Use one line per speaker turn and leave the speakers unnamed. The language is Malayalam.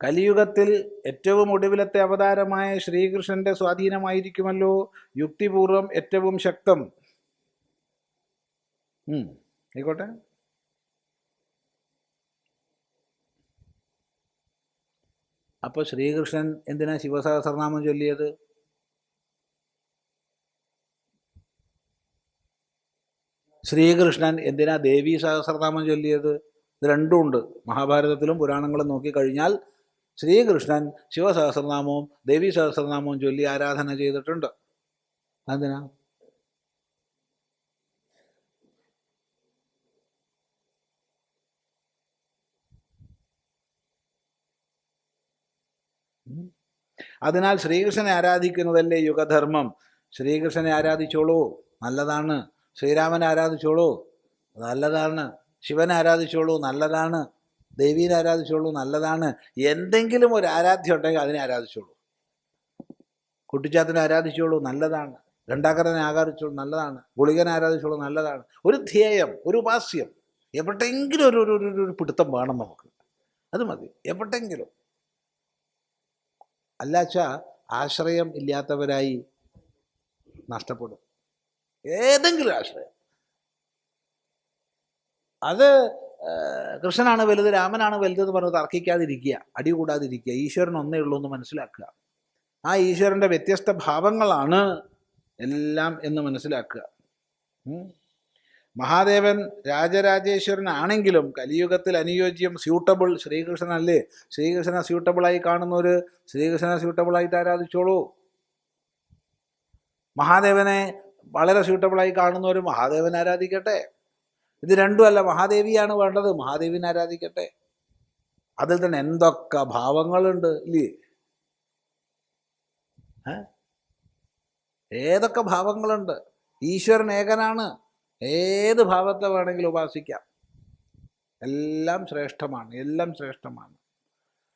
കലിയുഗത്തിൽ ഏറ്റവും ഒടുവിലത്തെ അവതാരമായ ശ്രീകൃഷ്ണന്റെ സ്വാധീനമായിരിക്കുമല്ലോ യുക്തിപൂർവം ഏറ്റവും ശക്തം. ആയിക്കോട്ടെ. അപ്പോൾ ശ്രീകൃഷ്ണൻ എന്തിനാ ശിവസഹസ്രനാമം ചൊല്ലിയത്? ശ്രീകൃഷ്ണൻ എന്തിനാ ദേവി സഹസ്രനാമം ചൊല്ലിയത്? ഇത് രണ്ടും ഉണ്ട്. മഹാഭാരതത്തിലും പുരാണങ്ങളും നോക്കിക്കഴിഞ്ഞാൽ ശ്രീകൃഷ്ണൻ ശിവസഹസ്രനാമവും ദേവി സഹസ്രനാമവും ചൊല്ലി ആരാധന ചെയ്തിട്ടുണ്ട്. എന്തിനാ. അതിനാൽ ശ്രീകൃഷ്ണനെ ആരാധിക്കുന്നതല്ലേ യുഗധർമ്മം? ശ്രീകൃഷ്ണനെ ആരാധിച്ചോളൂ. നല്ലതാണ്. ശ്രീരാമനെ ആരാധിച്ചോളൂ. നല്ലതാണ്. ശിവനെ ആരാധിച്ചോളൂ. നല്ലതാണ്. ദേവീനെ ആരാധിച്ചോളൂ. നല്ലതാണ്. എന്തെങ്കിലും ഒരു ആരാധ്യം ഉണ്ടെങ്കിൽ അതിനെ ആരാധിച്ചോളൂ. കുട്ടിച്ചാത്തിനെ ആരാധിച്ചോളൂ. നല്ലതാണ്. രണ്ടാക്കരനെ ആരാധിച്ചോളൂ. നല്ലതാണ്. ഗുളികനെ ആരാധിച്ചോളൂ. നല്ലതാണ്. ഒരു ധ്യേയം ഒരു ഉപാസ്യം എവിടെയെങ്കിലും ഒരു ഒരു ഒരു- ഒരു പിടുത്തം വേണം നമുക്ക്. അത് മതി. എവിടെയെങ്കിലും. അല്ലാച്ച ആശ്രയം ഇല്ലാത്തവരായി നഷ്ടപ്പെടും. ഏതെങ്കിലും ആശ്രയം. അത് കൃഷ്ണനാണ് വലുത് രാമനാണ് വലുത് എന്ന് പറഞ്ഞ് തർക്കിക്കാതിരിക്കുക അടി കൂടാതിരിക്കുക ഈശ്വരൻ ഒന്നേ ഉള്ളൂ എന്ന് മനസ്സിലാക്കുക. ആ ഈശ്വരന്റെ വ്യത്യസ്ത ഭാവങ്ങളാണ് എല്ലാം എന്ന് മനസ്സിലാക്കുക. മഹാദേവൻ രാജരാജേശ്വരനാണെങ്കിലും കലിയുഗത്തിൽ അനുയോജ്യം സ്യൂട്ടബിൾ ശ്രീകൃഷ്ണൻ അല്ലേ ശ്രീകൃഷ്ണനെ സ്യൂട്ടബിളായി കാണുന്നവർ ശ്രീകൃഷ്ണനെ സ്യൂട്ടബിളായിട്ട് ആരാധിച്ചോളൂ? മഹാദേവനെ വളരെ സ്യൂട്ടബിളായി കാണുന്നവർ മഹാദേവൻ ആരാധിക്കട്ടെ? ഇത് രണ്ടുമല്ല മഹാദേവിയാണ് വേണ്ടത്. മഹാദേവിനെ ആരാധിക്കട്ടെ? അതിൽ തന്നെ എന്തൊക്കെ ഭാവങ്ങളുണ്ട് ഇല്ലേ? ഏതൊക്കെ ഭാവങ്ങളുണ്ട്? ഈശ്വരൻ ഏകനാണ്. ഏത് ഭാവത്തെ വേണമെങ്കിലും ഉപാസിക്കാം. എല്ലാം ശ്രേഷ്ഠമാണ് എല്ലാം ശ്രേഷ്ഠമാണ്.